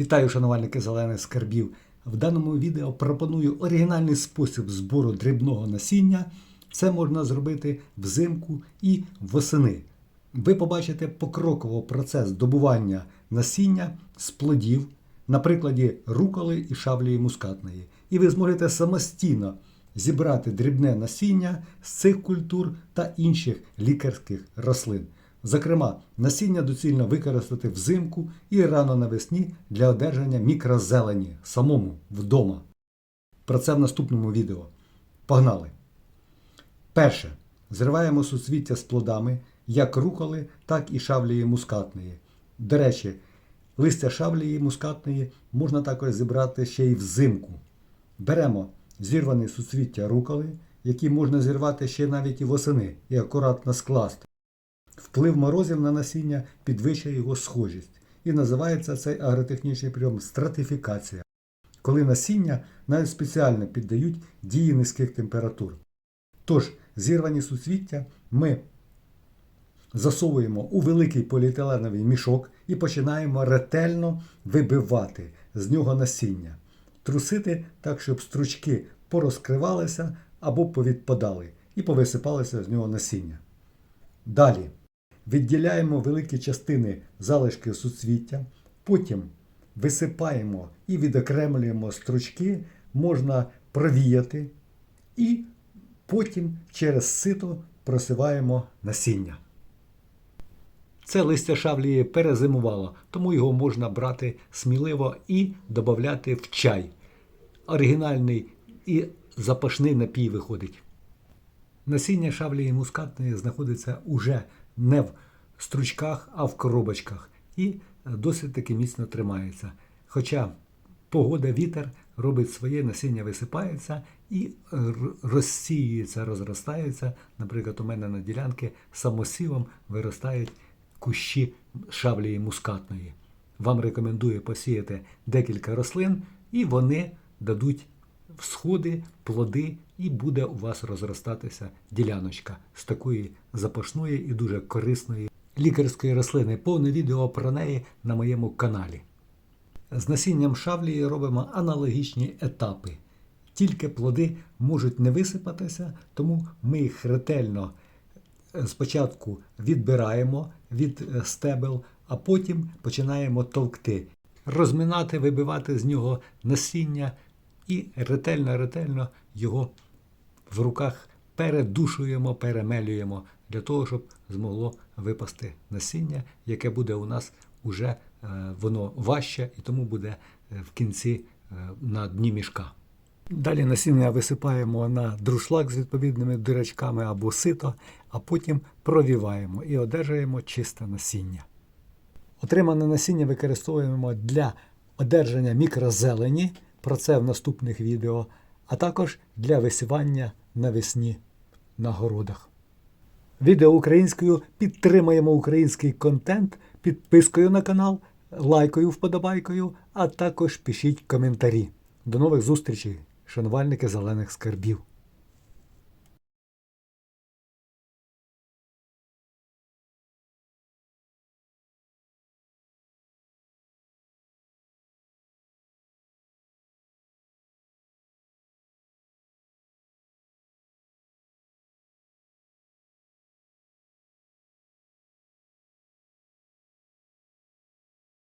Вітаю, шанувальники зелених скарбів. В даному відео пропоную оригінальний спосіб збору дрібного насіння. Це можна зробити взимку і восени. Ви побачите покроково процес добування насіння з плодів на прикладі руколи і шаблії мускатної. І ви зможете самостійно зібрати дрібне насіння з цих культур та інших лікарських рослин. Зокрема, насіння доцільно використати взимку і рано навесні для одержання мікрозелені самому вдома. Про це в наступному відео. Погнали! Перше. Зриваємо суцвіття з плодами як руколи, так і шаблії мускатної. До речі, листя шаблії мускатної можна також зібрати ще й взимку. Беремо зірвані суцвіття руколи, які можна зірвати ще навіть і восени, і акуратно скласти. Вплив морозів на насіння підвищує його схожість. І називається цей агротехнічний прийом стратифікація, коли насіння навіть спеціально піддають дії низьких температур. Тож, зірвані суцвіття ми засовуємо у великий поліетиленовий мішок і починаємо ретельно вибивати з нього насіння, трусити так, щоб стручки порозкривалися або повідпадали, і повисипалося з нього насіння. Далі відділяємо великі частини залишки суцвіття, потім висипаємо і відокремлюємо стручки, можна провіяти, і потім через сито просиваємо насіння. Це листя шавлії перезимувало, тому його можна брати сміливо і додати в чай. Оригінальний і запашний напій виходить. Насіння шавлії мускатної знаходиться уже не в стручках, а в коробочках і досить таки міцно тримається. Хоча погода, вітер робить своє, насіння висипається і розсіюється, розростається. Наприклад, у мене на ділянки самосівом виростають кущі шавлії мускатної. Вам рекомендую посіяти декілька рослин, і вони дадуть всходи, плоди, і буде у вас розростатися діляночка з такої запашної і дуже корисної лікарської рослини. Повне відео про неї на моєму каналі. З насінням шавлії робимо аналогічні етапи. Тільки плоди можуть не висипатися, тому ми їх ретельно спочатку відбираємо від стебел, а потім починаємо товкти, розминати, вибивати з нього насіння і ретельно-ретельно його в руках передушуємо, перемелюємо для того, щоб змогло випасти насіння, яке буде у нас уже воно важче і тому буде в кінці на дні мішка. Далі насіння висипаємо на друшлак з відповідними дирочками або сито, а потім провіваємо і одержуємо чисте насіння. Отримане насіння використовуємо для одержання мікрозелені, про це в наступних відео, а також для висівання навесні на городах. Відео українською підтримаємо український контент підпискою на канал, лайкою, вподобайкою, а також пишіть коментарі. До нових зустрічей, шанувальники зелених скарбів!